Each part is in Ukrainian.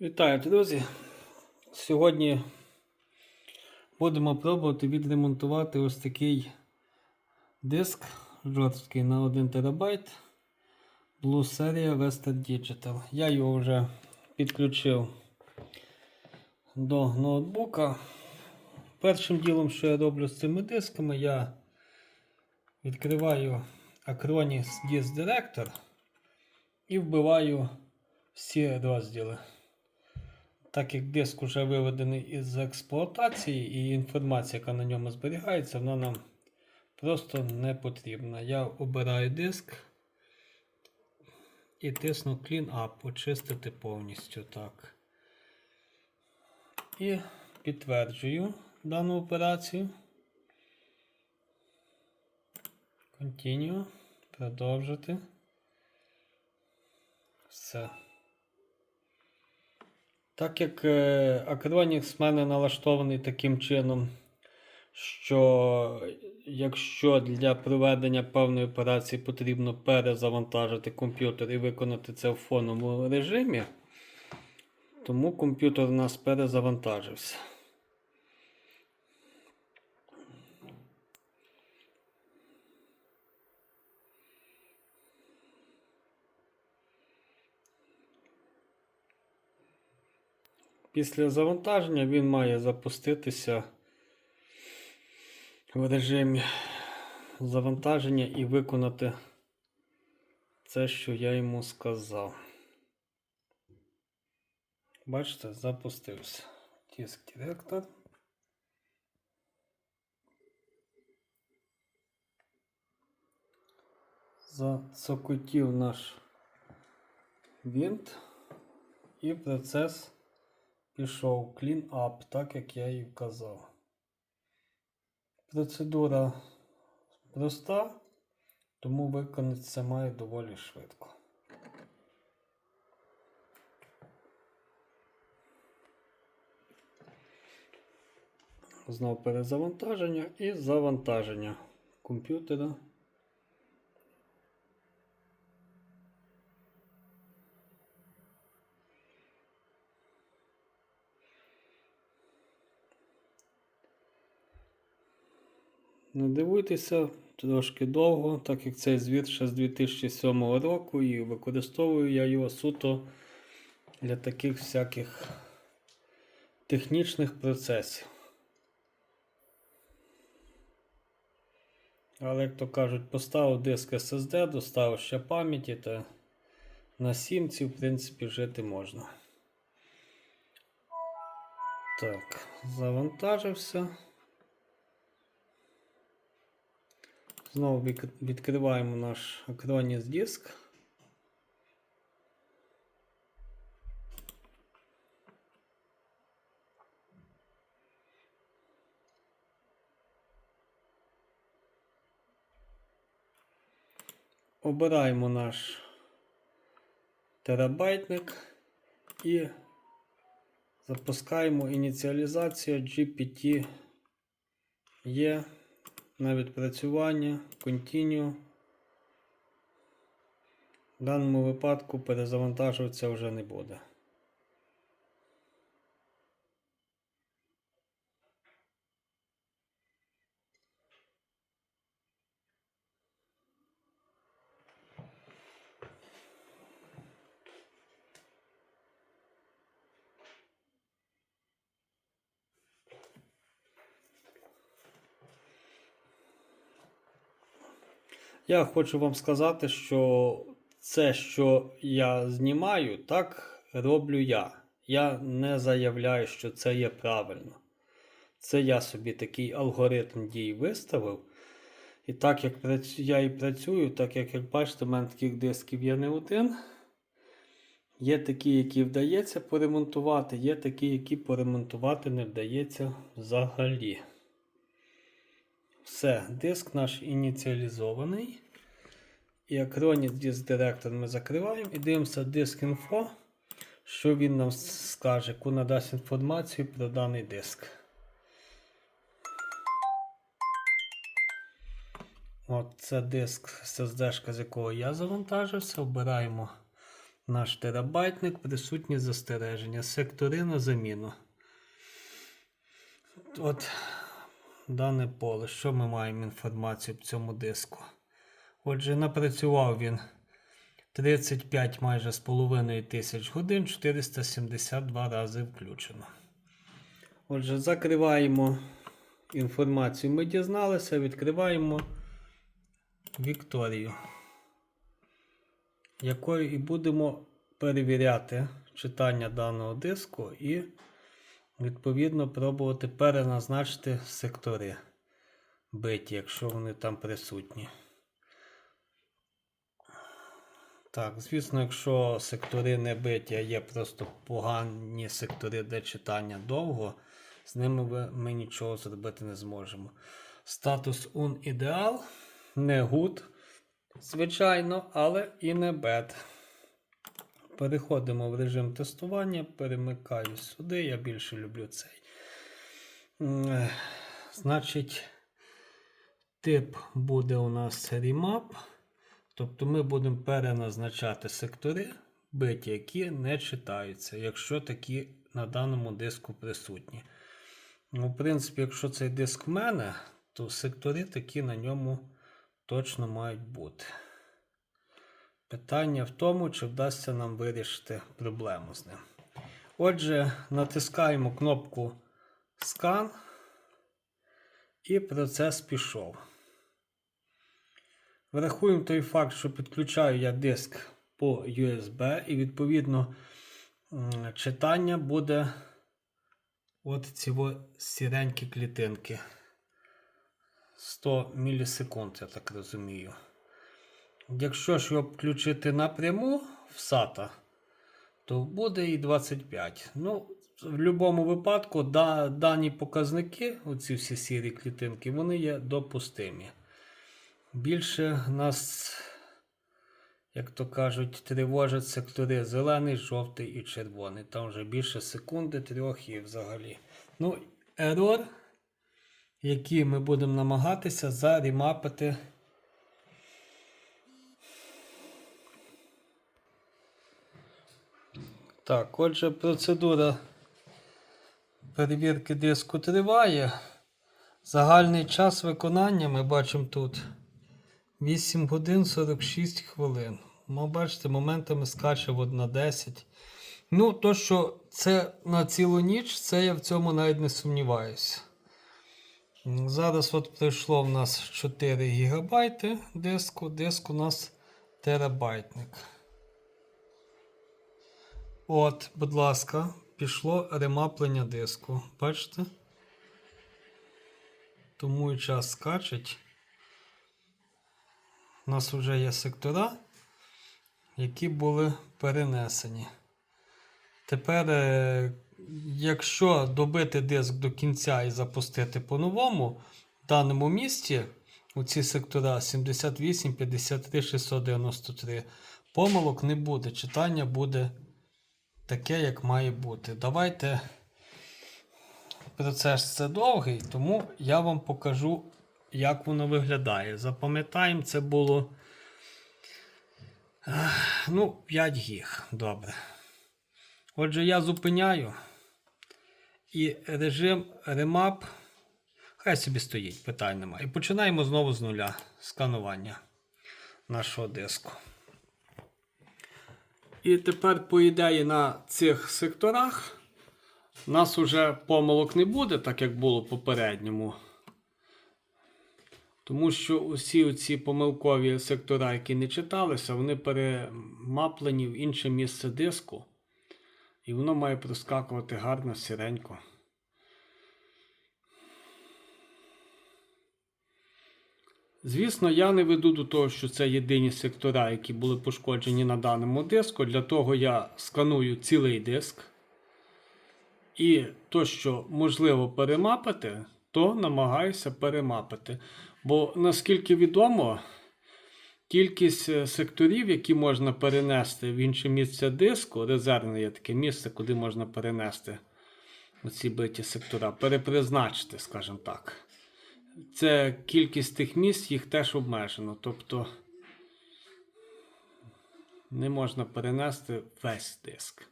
Вітаю, друзі! Сьогодні будемо пробувати відремонтувати ось такий диск жорсткий на 1 ТБ Blue Series Western Digital. Я його вже підключив до ноутбука. Першим ділом, що я роблю з цими дисками, я відкриваю Acronis Disk Director і вбиваю всі розділи. Так як диск вже виведений із експлуатації і інформація, яка на ньому зберігається, вона нам просто не потрібна. Я обираю диск і тисну Clean Up, очистити повністю так. І підтверджую дану операцію. Continue. Продовжити. Все. Так як е, Acronix в мене налаштований таким чином, що якщо для проведення певної операції потрібно перезавантажити комп'ютер і виконати це в фоновому режимі, тому комп'ютер у нас перезавантажився. Після завантаження він має запуститися в режимі завантаження і виконати це, що я йому сказав. Бачите, запустився. Тиск директор. Зацокотів наш винт і процес пішов Clean Up, так як я і вказав. Процедура проста, тому виконати це має доволі швидко. Знову перезавантаження і завантаження комп'ютера. Не дивуйтеся трошки довго, так як цей звіт ще з 2007 року і використовую я його суто для таких всяких технічних процесів. Але, як то кажуть, поставив диск SSD, доставив ще пам'яті та на сімці, в принципі, жити можна. Так, завантажився. Знову відкриваємо наш Acronis диск. Обираємо наш терабайтник і запускаємо ініціалізацію GPT є на відпрацювання, Continue. В даному випадку перезавантажуватися вже не буде. Я хочу вам сказати, що це, що я знімаю, так роблю я. Я не заявляю, що це є правильно. Це я собі такий алгоритм дій виставив. І так як я і працюю, так як, як бачите, в мене таких дисків є не один. Є такі, які вдається поремонтувати, є такі, які поремонтувати не вдається взагалі. Все, диск наш ініціалізований. І Acronis Disk Director ми закриваємо і дивимося диск інфо, що він нам скаже, яку надасть інформацію про даний диск. От це диск SSD, з якого я завантажився. Обираємо Наш терабайтник присутні застереження. Сектори на заміну. От дане поле. Що ми маємо інформацію в цьому диску? Отже, напрацював він 35 майже з половиною тисяч годин, 472 рази включено. Отже, закриваємо інформацію. Ми дізналися, відкриваємо Вікторію, якою і будемо перевіряти читання даного диску і, відповідно, пробувати переназначити сектори биті, якщо вони там присутні. Так, звісно, якщо сектори не биті, а є просто погані сектори, де читання довго, з ними ми нічого зробити не зможемо. Статус un ідеал, не good, звичайно, але і не bad. Переходимо в режим тестування, перемикаю сюди. Я більше люблю цей. Е, Значить, тип буде у нас remap. Тобто ми будемо переназначати сектори, биті, які не читаються, якщо такі на даному диску присутні. Ну, в принципі, якщо цей диск в мене, то сектори такі на ньому точно мають бути. Питання в тому, чи вдасться нам вирішити проблему з ним. Отже, натискаємо кнопку Scan, і процес пішов. Врахуємо той факт, що підключаю я диск по USB, і відповідно читання буде от ці сіренькі клітинки. 100 мілісекунд, я так розумію. Якщо ж його включити напряму в SATA, то буде і 25. Ну, в будь-якому випадку да, дані показники, оці всі сірі клітинки, вони є допустимі. Більше нас, як то кажуть, тривожать сектори зелений, жовтий і червоний. Там вже більше секунди, трьох і взагалі. Ну, ерор, який ми будемо намагатися зарімапити. Так, отже, процедура перевірки диску триває. Загальний час виконання ми бачимо тут 8 годин 46 хвилин. Ну, бачите, моментами скаче на 10. Ну, то, що це на цілу ніч, це я в цьому навіть не сумніваюся. Зараз от прийшло в нас 4 ГБ диску, диск у нас терабайтник. От, будь ласка, пішло ремаплення диску. Бачите? Тому і час скачить. У нас вже є сектора, які були перенесені. Тепер, е, якщо добити диск до кінця і запустити по-новому, в даному місці у ці сектора 78, 53, 693, помилок не буде. Читання буде таке, як має бути. Давайте. Процес це довгий, тому я вам покажу, як воно виглядає. Запам'ятаємо, це було ну, 5 гіг. Добре. Отже, я зупиняю. І режим remap хай собі стоїть, питань немає. І починаємо знову з нуля сканування нашого диску. І тепер, по ідеї, на цих секторах у нас уже помилок не буде, так як було в попередньому. Тому що усі ці помилкові сектора, які не читалися, вони перемаплені в інше місце диску. І воно має проскакувати гарно сіренько. Звісно, я не веду до того, що це єдині сектора, які були пошкоджені на даному диску. Для того я сканую цілий диск. І то, що можливо перемапити, то намагаюся перемапити. Бо наскільки відомо, кількість е, секторів, які можна перенести в інше місце диску, резервне є таке місце, куди можна перенести оці биті сектора, перепризначити, скажімо так. Це кількість тих місць, їх теж обмежено. Тобто не можна перенести весь диск.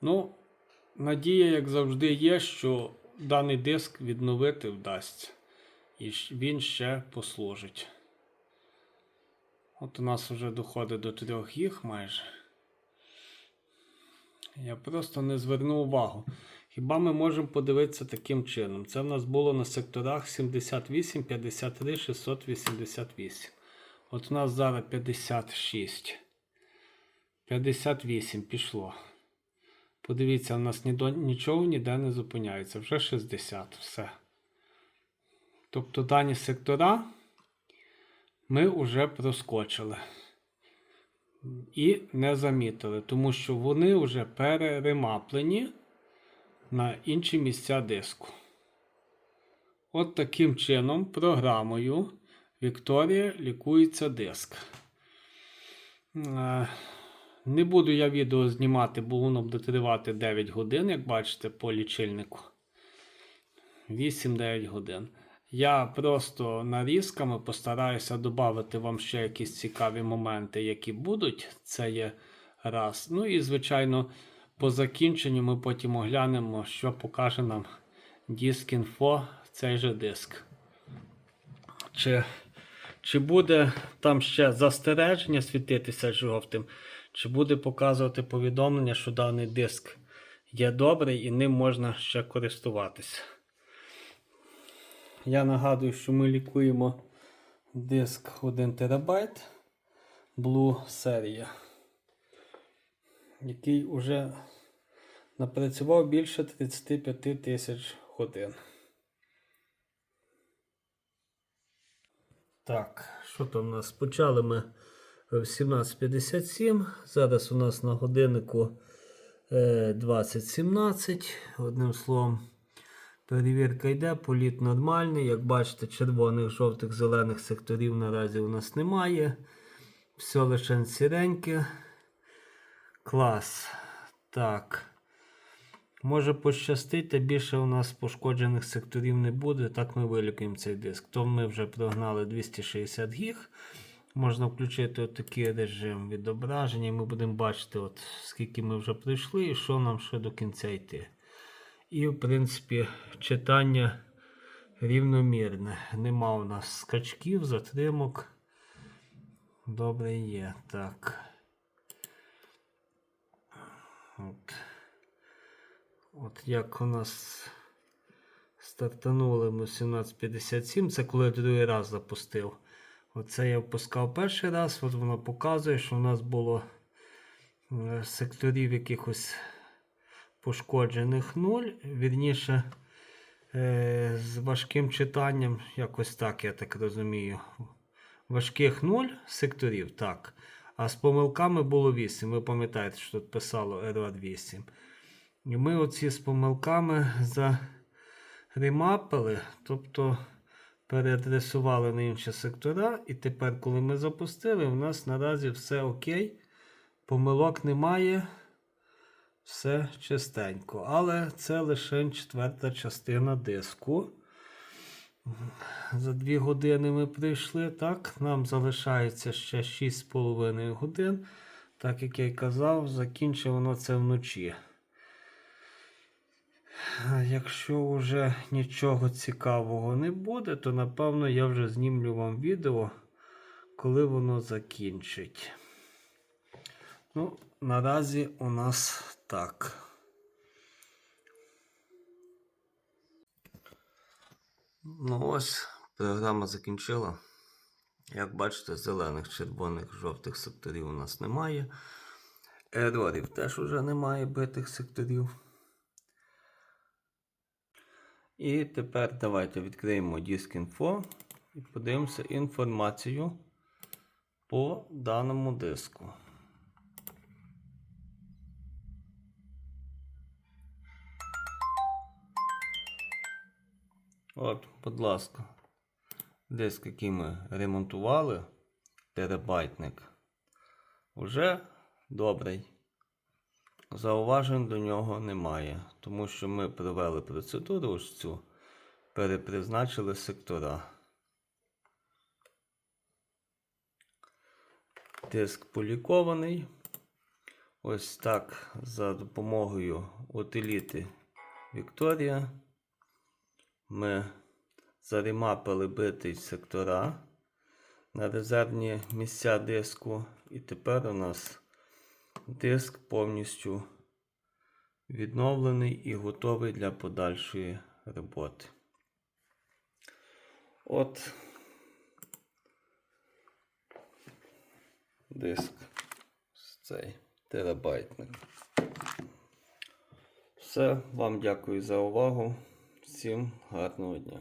Ну, надія, як завжди, є, що даний диск відновити вдасться. І він ще послужить. От у нас вже доходить до 3 гіг майже. Я просто не звернув увагу. Хіба ми можемо подивитися таким чином? Це в нас було на секторах 78, 53, 688. От у нас зараз 56. 58 пішло. Подивіться, у нас ні нічого ніде не зупиняється. Вже 60. Все. Тобто дані сектора ми вже проскочили. І не замітили, тому що вони вже переремаплені на інші місця диску. От таким чином, програмою Вікторія лікується диск. Е, Не буду я відео знімати, бо воно буде тривати 9 годин, як бачите, по лічильнику. 8-9 годин. Я просто нарізками постараюся додати вам ще якісь цікаві моменти, які будуть. Це є раз. Ну і, звичайно, по закінченню ми потім оглянемо, що покаже нам диск інфо цей же диск. Чи, чи буде там ще застереження світитися жовтим, чи буде показувати повідомлення, що даний диск є добрий і ним можна ще користуватися. Я нагадую, що ми лікуємо диск 1 ТБ Blue серія, який вже напрацював більше 35 тисяч годин. Так, що там у нас? Почали ми в 17.57. Зараз у нас на годиннику е, 20.17. Одним словом, перевірка йде, політ нормальний. Як бачите, червоних, жовтих, зелених секторів наразі у нас немає. Все лише сіреньке. Клас. Так. Може пощастить, та більше у нас пошкоджених секторів не буде. Так ми вилікуємо цей диск. То ми вже прогнали 260 гіг. Можна включити отакий режим відображення, і ми будемо бачити, от, скільки ми вже пройшли і що нам ще до кінця йти. І, в принципі, читання рівномірне. Нема у нас скачків, затримок. Добре є. Так. От. От як у нас стартанули ми 1757, це коли я другий раз запустив. Оце я впускав перший раз, от воно показує, що у нас було е, секторів якихось пошкоджених 0. Вірніше, е, з важким читанням, якось так, я так розумію. Важких 0 секторів, так. А з помилками було 8. Ви пам'ятаєте, що тут писало error 8. І ми оці з помилками заремапили, тобто переадресували на інші сектора. І тепер, коли ми запустили, у нас наразі все окей. Помилок немає. Все чистенько. Але це лише четверта частина диску. За 2 години ми прийшли. Так, нам залишається ще 6,5 годин. Так як я й казав, закінчив воно це вночі. Якщо вже нічого цікавого не буде, то напевно я вже знімлю вам відео, коли воно закінчить. Ну, наразі у нас так. Ну ось, програма закінчила. Як бачите, зелених, червоних, жовтих секторів у нас немає. Ерорів теж уже немає битих секторів. І тепер давайте відкриємо інфо і подивимося інформацію по даному диску. От, будь ласка, диск, який ми ремонтували, терабайтник, уже добрий. Зауважень до нього немає, тому що ми провели процедуру ось цю, перепризначили сектора. Диск полікований. Ось так за допомогою утиліти Вікторія. Ми заремапили битий сектора на резервні місця диску. І тепер у нас диск повністю відновлений і готовий для подальшої роботи. От диск цей терабайтник. Все, вам дякую за увагу. Всім гарного дня.